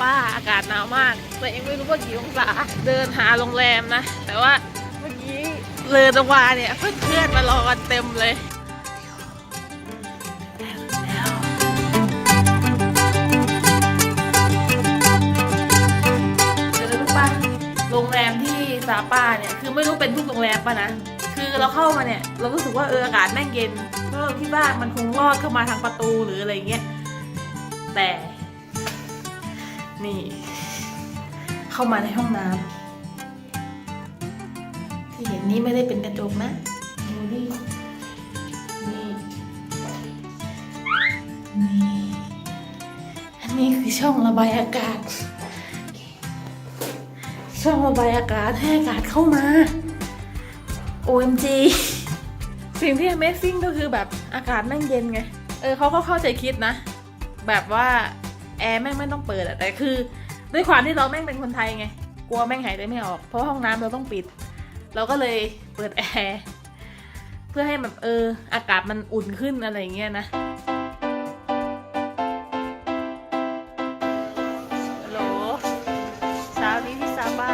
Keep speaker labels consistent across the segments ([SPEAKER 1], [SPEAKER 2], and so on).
[SPEAKER 1] ป้าอากาศหนาวมาก แต่ยังไม่รู้ว่ากี่องศาเดินหาโรงแรมนะ แต่ว่าเมื่อกี้เลยตรงวาเนี่ยเพื่อนๆมารอกันเต็มเลยเดี๋ยวรู้ป่ะโรงแรมที่ซาป้าเนี่ยคือไม่รู้เป็นทุกโรงแรมป่ะนะ คือเราเข้ามาเนี่ยเรารู้สึกว่าเอออากาศแม่งเย็นเพราะเราคิดว่ามันคงรอดเข้ามาทางประตูหรืออะไรเงี้ยแต่ นี่ เข้ามาในห้องน้ำที่เห็นนี่ไม่ได้เป็นกระจกนะดูดินี่นี่อันนี้คือช่องระบายอากาศ ช่องระบายอากาศให้อากาศเข้ามา OMG สิ่งที่ Amazing ก็คือแบบอากาศแม่งเย็นไง เออเขาก็เข้าใจคิดนะ แบบว่า แอร์แม่งไม่ต้องเปิดอะแต่คือ ด้วยความที่เราแม่งเป็นคนไทยไง กลัวแม่งหายใจไม่ออก เพราะห้องน้ำเราต้องปิด เราก็เลยเปิดแอร์เพื่อให้แบบเอออากาศมันอุ่นขึ้นอะไรอย่างเงี้ยนะฮัลโหลเช้านี้ที่ซาบ้า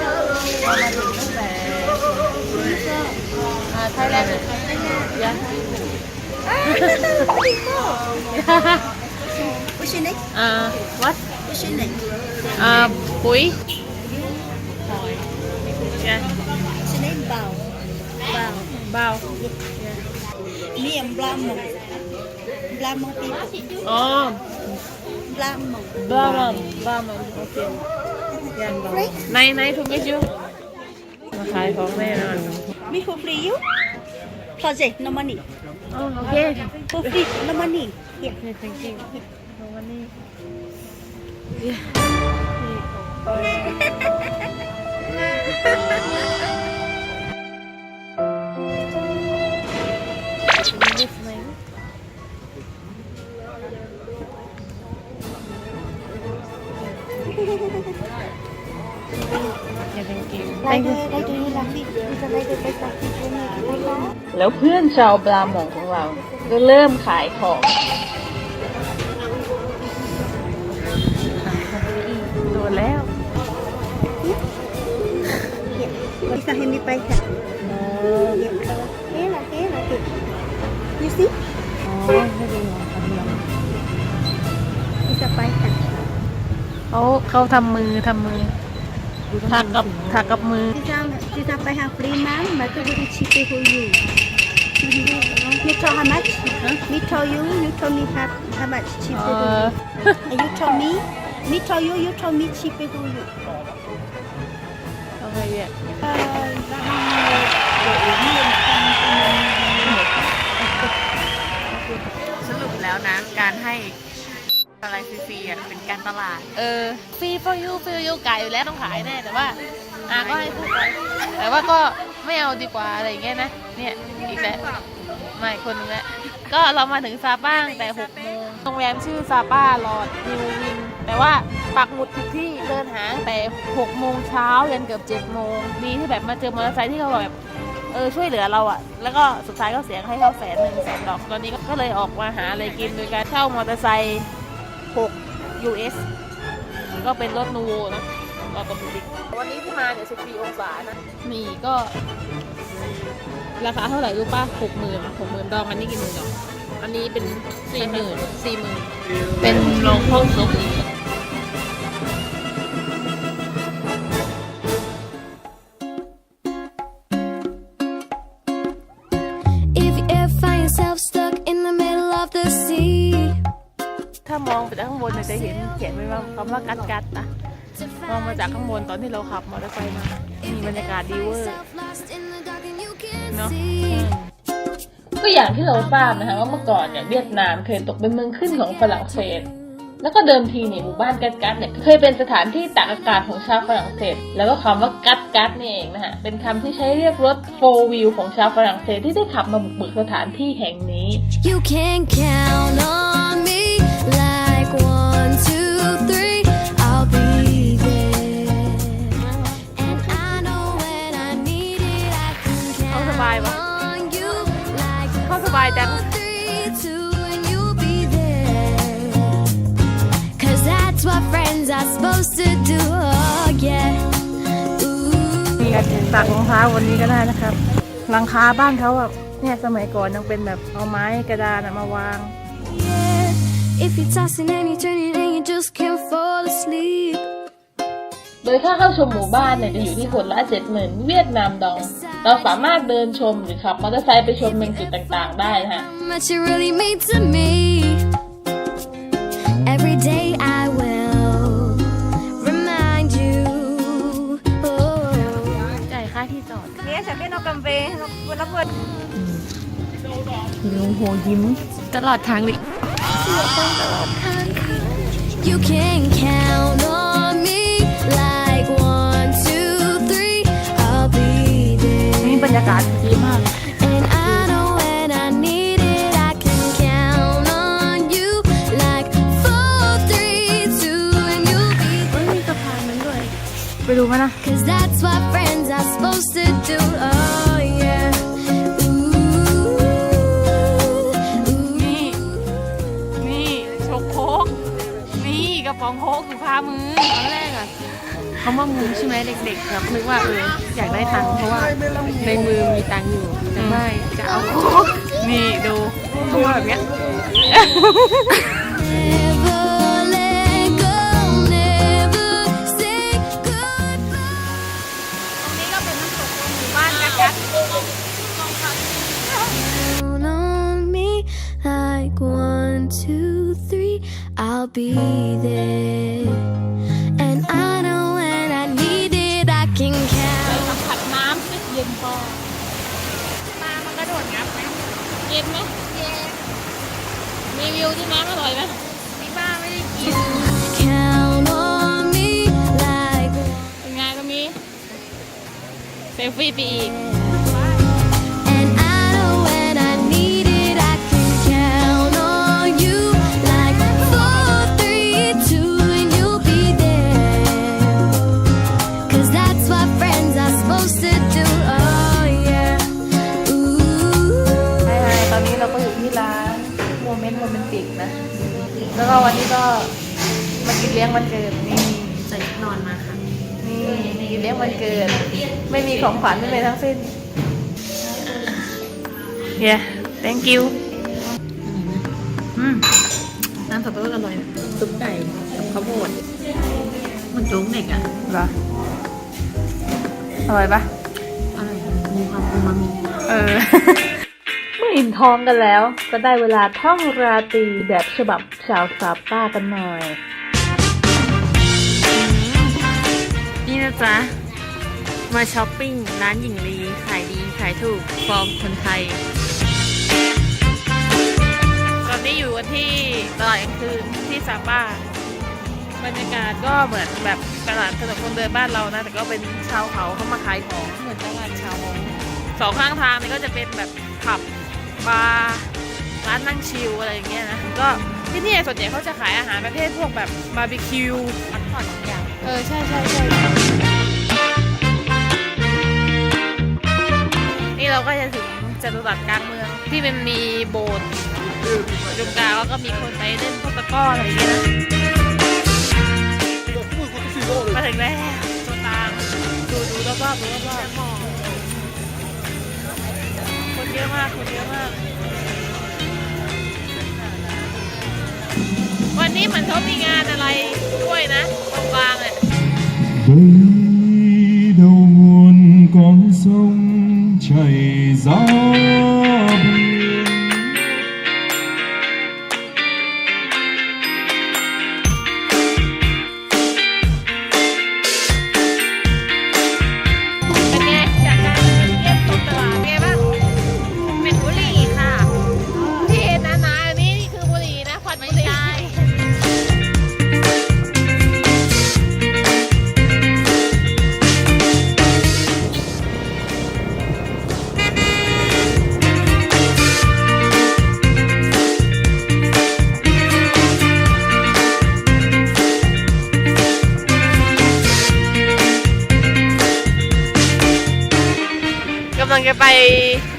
[SPEAKER 1] เรามาถึ งตั้งแต่อ่าไทยแลนด์ยัง
[SPEAKER 2] What's your name?
[SPEAKER 1] อ่า what
[SPEAKER 2] What's your name?
[SPEAKER 1] อ่าปุ๋ยยัง
[SPEAKER 2] What's your name? Bao. Bao.
[SPEAKER 1] เบา
[SPEAKER 2] Me and Blamon. Blamon people.
[SPEAKER 1] อ๋อ
[SPEAKER 2] Blamon.
[SPEAKER 1] บามันบามัน มจูมาขายของแน่นอน
[SPEAKER 2] Me for free you? Project, no money.
[SPEAKER 1] อ๋อโอเค
[SPEAKER 2] For free, no money. Here.
[SPEAKER 1] นี่ thank you เอาวันนี้อ แล้วเพื่อนชาวปลาหมองของเรา ก็เริ่มขายของโดนแล้ว
[SPEAKER 2] Here. Bisa hindi pa isa. Here. Here lah, here lah. Here. You see?
[SPEAKER 1] อ๋อไม่เป็นไรทำยัง
[SPEAKER 2] Isa pa isa.
[SPEAKER 1] เขาเขาทำมือทำมือ ถักกับถักกับมือ
[SPEAKER 2] Isa, isa pa ha free ma'am. Bato very cheap for you. Me tell how much? Me tell you. You tell me how, how much cheap
[SPEAKER 1] เอ
[SPEAKER 2] for
[SPEAKER 1] อ
[SPEAKER 2] you. And you tell me. Me tell you. You tell me cheap for you.
[SPEAKER 1] โอเคเนี่ย
[SPEAKER 3] สรุปแล้วนะ การให้ อะไรฟรีๆอะเป็นการตลาด
[SPEAKER 1] เออฟรี for you ฟรี you ไก่อยู่แล้วต้องขายแน่แต่ว่าอาก็ให้พูดไปแต่ว่าก็ไม่เอาดีกว่าอะไรอย่างเงี้ยนะเนี่ยอีกแล้วไม่คนนึงแล้วก็เรามาถึงซาป้าตั้งแต่6โมงโรงแรมชื่อซาป้าลอดนิววินแต่ว่าปักหมุดผิดที่เดินหางแต่6โมงเช้ายันเกือบ7โมงดีที่แบบมาเจอมอเตอร์ไซค์ที่เขาแบบเออช่วยเหลือเราอะแล้วก็สุดท้ายก็เสียงให้เขาแสนหนึ่งแสนดอกตอนนี้ก็เลยออกมาหาอะไรกินโดยการเช่ามอเตอร์ไซค์ 6 US ก็เป็นรถนูโวนะรถกระบะบิ๊กวันนี้ที่มาเนี่ย14องศานะนี่ก็ ราคาเท่าไหร่รู้ป่ะหกหมื่นหกหมื่นดองอันนี้กี่หมื่นดอกอันนี้เป็นสี่หมื่นสี่หมื่นเป็นโรงห้องซุป ไปจากข้างบนเนี่ยจะเห็นเขียนไว้ว่าคำว่ากัดกัดนะมองมาจากข้างบนตอนที่เราขับมอเตอร์ไซค์มา มีบรรยากาศดีเวอร์
[SPEAKER 4] yourself lost in the dark and you can't
[SPEAKER 1] เนาะ
[SPEAKER 4] see.
[SPEAKER 1] ก็อย่างที่เราทราบนะคะว่าเมื่อก่อนเนี่ยเวียดนามเคยตกเป็นเมืองขึ้นของฝรั่งเศส แล้วก็เดิมทีเนี่ยหมู่บ้านกัดกัดเนี่ยเคยเป็นสถานที่ตากอากาศของชาวฝรั่งเศส แล้วก็คำว่ากัดกัดนี่เองนะฮะเป็นคำที่ใช้เรียกรถโฟวิวของชาวฝรั่งเศสที่ได้ขับมาบุกเบิกสถานที่แห่งนี้
[SPEAKER 4] You can count on me า
[SPEAKER 1] ย
[SPEAKER 4] จัง
[SPEAKER 1] นี่ก็ตักรองเท้าวันนี้ก็ได้นะครับ หลังคาบ้านเขาแบบเนี่ยสมัยก่อนยังเป็นแบบเอาไม้กระดานมาวาง
[SPEAKER 4] If you're tossing and you're turning and you just can't fall asleep
[SPEAKER 1] โดยค่าเข้าชมหมู่บ้านเนี่ยจะอยู่ที่คนละ70,000 เวียดนามดอง เราสามารถเดินชมหรือขับมอเตอร์ไซค์ไปชมเมืองจุดต่างๆ ได้นะฮะ
[SPEAKER 4] How much you really mean to me. Every day I will remind you. Oh.
[SPEAKER 1] จ่ายค่าที่จอด
[SPEAKER 2] Nghĩa sẽ biết nó cầm về, nó, nó vượt
[SPEAKER 1] ดูโหยิ้ม ตลอดทางเลย
[SPEAKER 4] You can count on า
[SPEAKER 1] กาศดีมาก
[SPEAKER 4] And I know when I need it, I can count on you like four, three, two, and you'll be
[SPEAKER 1] เฮ้ยมีสะพานนั้นด้วยไปดูมั้ยนะ
[SPEAKER 4] Cause that's what friends are supposed to do. Oh, yeah. Ooh. Ooh.
[SPEAKER 1] นี่นี่โชกโคกนี่กระป๋องโคกอยู่คามือตอนแรกอะ เขามามุงใช่ไหมเด็กๆแบบนึกว่าเอออยากได้ตังค์เพราะว่าในมือมีตังค์อยู่แต่ไม่จะเอานี่ดูตัวแบบเนี้ย
[SPEAKER 4] Never let go, never say goodbye. มี
[SPEAKER 1] วิวที่น้ำอร่อยไหมมีป้าไม่ได้กิน
[SPEAKER 4] Count on me like
[SPEAKER 1] เป็นไงก็มีเซลฟี่ไปอีก เมนต์โรแมนติกนะ แล้วก็วันนี้ก็มากินเลี้ยงวันเกิดนี่
[SPEAKER 3] ใส่นอนมาค่ะ
[SPEAKER 1] นี่กินเลี้ยงวันเกิด ไม่มีของขวัญไม่เลยทั้งสิ้น yeah thank you อืม
[SPEAKER 3] น้ำสับปะรดอร่อยซุปไก่กับข้าวโพดมันโจ๊กเด็กอะ
[SPEAKER 1] เหรออร่อยปะ
[SPEAKER 3] อร่อยมีความอูมามิ
[SPEAKER 1] เออเมื่ อิ่มท้องกันแล้ว ก็ได้เวลาท่องราตรีแบบฉบับชาวซาป้ากันหน่อย
[SPEAKER 3] นี่นะจ๊ะ มาช้อปปิ้งร้านหญิงลี ขายดีขายถูกฟอร์มคนไทย
[SPEAKER 1] ตอนนี้อยู่กันที่ตลาดกลางคืนที่ซาป้า บรรยากาศก็เหมือนแบบตลาดถนนคนเดินบ้านเรานะ แต่ก็เป็นชาวเขาเข้ามาขายของเหมือนตลาดชาวมงสองข้างทางนี่ก็จะเป็นแบบผับ บาร์ร้านนั่งชิลอะไรอย่างเงี้ยนะก็ที่นี่ส่วนใหญ่เขาจะขายอาหารประเภทพวกแบบบาร์บีคิวพักผ่อนอย่างเออใช่ใช่ใช่นี่เราก็จะถึงจตุรัสกลางเมืองที่มันมีโบสถ์อยู่ตรงกลางแล้วก็มีคนไปเล่นพวกตะกร้ออะไรอย่างเงี้ยนะมาถึงแล้วตรงกลางดูดูรอบๆดูรอบๆคน เยอะมากคนเยอะมาก วันนี้เหมือนเขามีงาน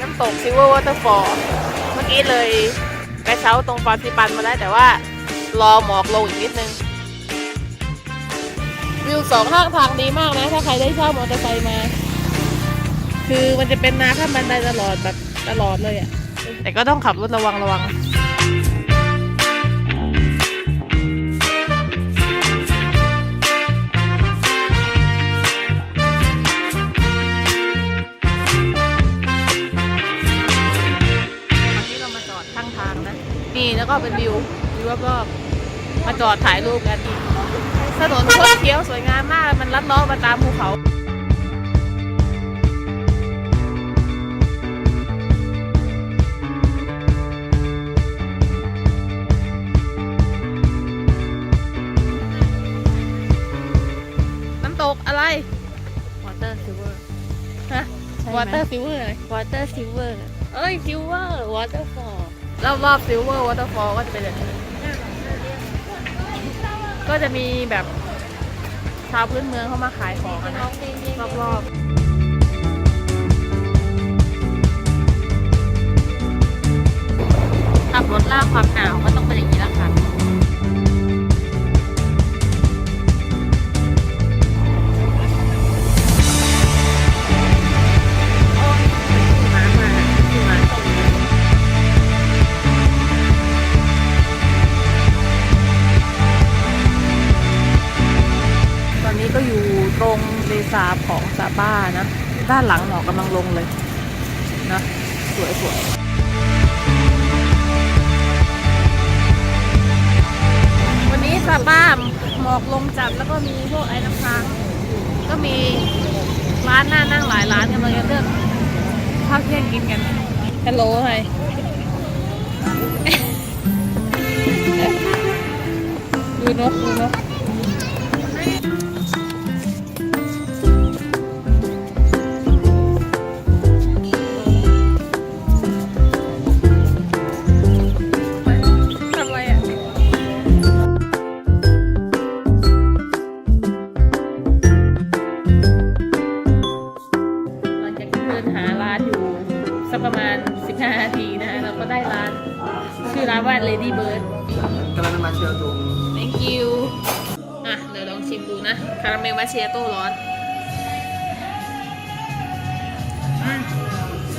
[SPEAKER 1] น้ำตกซิเวอร์วอเตอร์ฟอลเมื่อกี้เลยกระเช้าตรงฟาซิปันมาแล้วแต่ว่ารอหมอกลงอีกนิดนึง วิวสองข้างทางดีมากนะ ถ้าใครได้เช่ามอเตอร์ไซค์มา คือมันจะเป็นนาข้ามบันไดตลอดแบบตลอดเลยอะ่ะ แต่ก็ต้องขับรถระวังระวัง แล้วก็เป็นวิววิวรอบๆมาจอดถ่ายรูปกันอีกถนนโคตรเคี้ยวสวยงามมากมันลัดเล้อมาตามภูเขาน้ำตกอะไร
[SPEAKER 3] water silver
[SPEAKER 1] ฮะ
[SPEAKER 3] ใช่ไหม
[SPEAKER 1] วอเตอร์ซิลเวอร์อะไร
[SPEAKER 3] water silver เอ้ย silver waterfall
[SPEAKER 1] รอบรอบซิลเวอร์วอเตอร์ฟอลก็จะเป็นแบบนี้ก็จะมีแบบชาวพื้นเมืองเข้ามาขายของนะรอบรอบขับรถล่าความหนาวก็ต้องเป็นอย่างนี้ละ เรซาบของซาบ้านะ ด้านหลังหมอกกำลังลงเลยนะสวยสวยวันนี้ซาบ้าหมอกลงจัดแล้วก็มีพวกไอ้น้ำค้าง ก็มีร้านน่านั่งหลายร้านกำลังจะเลือกข้าวเที่ยงกินกันฮัลโหลไงดูนกดูนก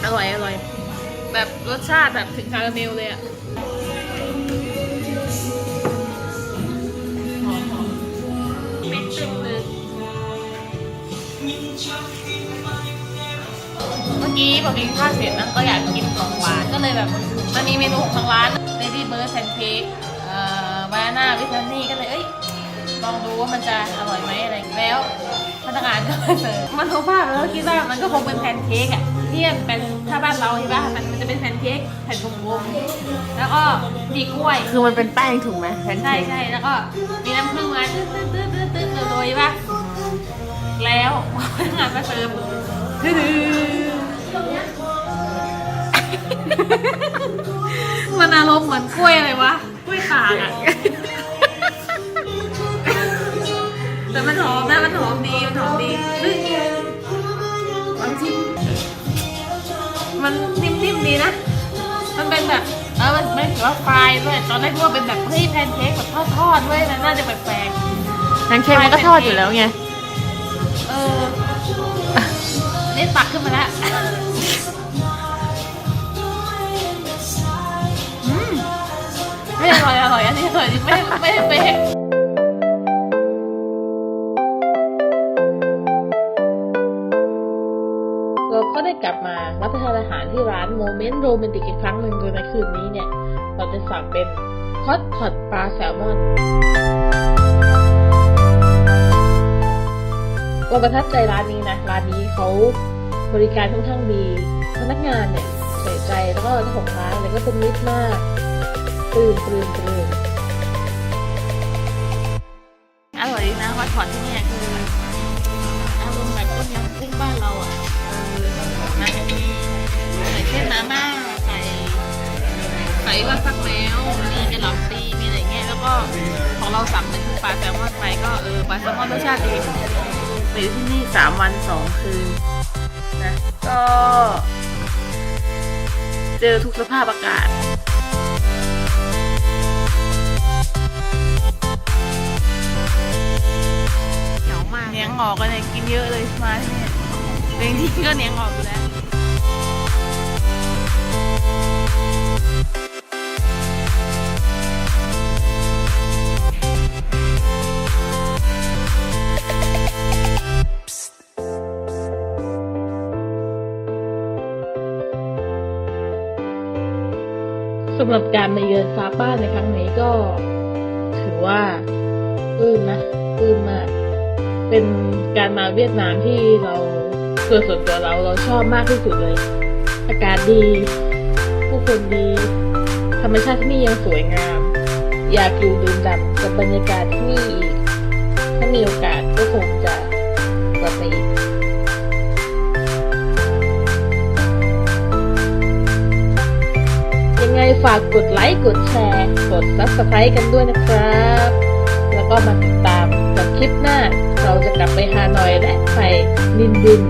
[SPEAKER 1] อร่อยอร่อย แบบรสชาติแบบถึงคาราเมลเลยอะหอมหอมไม่ตึงเลยเมื่อกี้พอกินข้าวเสร็จนะก็อยากกินของหวานก็เลยแบบมันมีเมนูของทางร้าน Lady Bird Pancake เอ่อบานาน่าวิทานี่ก็เลยเอ้ยลองดูว่ามันจะอร่อยไหมอะไรแล้วพนักงานก็มาเสิร์ฟมันโทรภาพแล้วคิดว่ามันก็คงเป็นแพนเค้กอะที่มันเป็น ถ้าบ้านเราใช่ปะมันมันจะเป็นแพนเค้กแผ่นกลมๆแล้วก็มีกล้วย
[SPEAKER 3] คือมันเป็นแป้งถูกไหมแพน
[SPEAKER 1] ใช่
[SPEAKER 3] เค้ก
[SPEAKER 1] ใช่แล้วก็มีน้ำผึ้งมาตื้อตื้อตื้อตื้อตื้อโรยๆป่ะแล้วพนักงานมาเสิร์ฟตื้อตื้อมันอารมณ์เหมือนกล้วยอะไรวะกล้วยตากอะแต่มันหอมนะมันหอมดีมันหอมดีเฮ้ยลองชิม มันนิ่มๆดีนะ มันเป็นแบบเออมันไม่ถือว่าฟรายด้วยตอนแรกคิดว่าเป็นแบบเฮ้ยแพนเค้กแบบทอดๆด้วยนะน่าจะแปลก
[SPEAKER 3] แพนเค้กมันก็ทอดอยู่แล้วไง
[SPEAKER 1] ๆเออนี่ตักขึ้นมาแล้วอืมไม่อร่อยอร่อยอันนี้อร่อยจริงไม่ไม่ไม่เป๊ะ มารับประทานอาหารที่ร้านโมเมนต์โรแมนติกอีกครั้งหนึ่งโดยในคืนนี้เนี่ย เราจะสั่งเป็นฮอตพอตปลาแซลมอนเราประทับใจร้านนี้นะ ร้านนี้เขาบริการค่อนข้างดี พนักงานเนี่ยใส่ใจแล้วก็เจ้าของร้านเนี่ยก็เป็นมิตรมากตื่นตื่นตื่นอร่อยดีนะฮอตพอตที่นี่คืออารมณ์แบบต้มยำกุ้งบ้านเราอะ ของเราสั่งเป็นปลาแซลมอนไปก็เออปลาแซลมอนรสชาติดีไปอยู่ที่นี่สามวันสองคืนนะก็เจอทุกสภาพอากาศ
[SPEAKER 3] เดี๋ยว
[SPEAKER 1] ออกกันเนี่ยกินเยอะเลยมาที่เนี่ยแต่จริงก็เนียงออกอยู่แล้วำหรับการมาเยือนซาป้าในครั้งนี้ก็ ถือว่าปื้มนะปื้มมาก เป็นการมาเวียดนามที่เราส่วนส่วนตัวเราเราชอบมากที่สุดเลย อากาศดี ผู้คนดี ธรรมชาติที่นี่ยังสวยงาม อยากอยู่ดื่มด่ำกับบรรยากาศที่นี่อีก ถ้ามีโอกาสก็คงจะกลับมาอีก ไงฝากกดไลค์ กดแชร์ กด subscribe กันด้วยนะครับ แล้วก็มาติดตามกับคลิปหน้า เราจะกลับไปฮานอยและไปนินดิน